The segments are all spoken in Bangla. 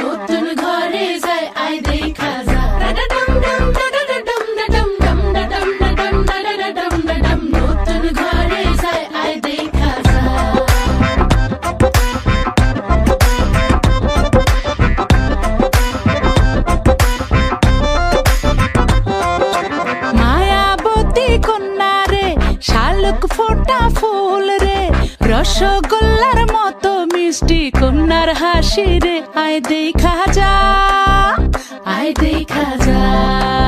নতুন ঘরে যায় আই দেখা যা নতুন ঘরে যায় আই দেখা যা মায়াবতী কন্যা রে, শালুক ফোটা ফুল রে কন্যার হাসি রে আয় দেখা যা আয় দেখা যা।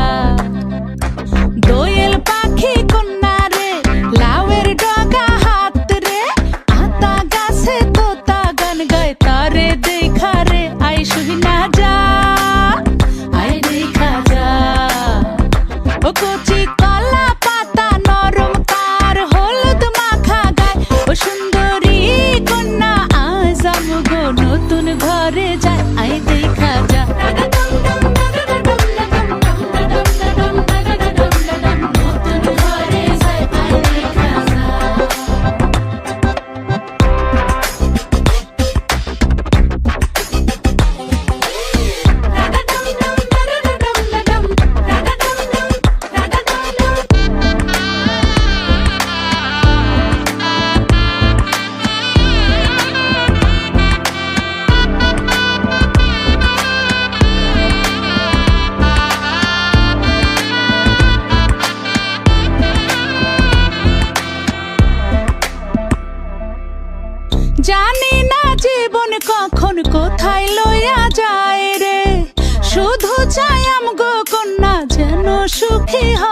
কখন কোথায় লইয়া যায় রে? শুধু চাই আমগো কন্যা যেন সুখী হয়।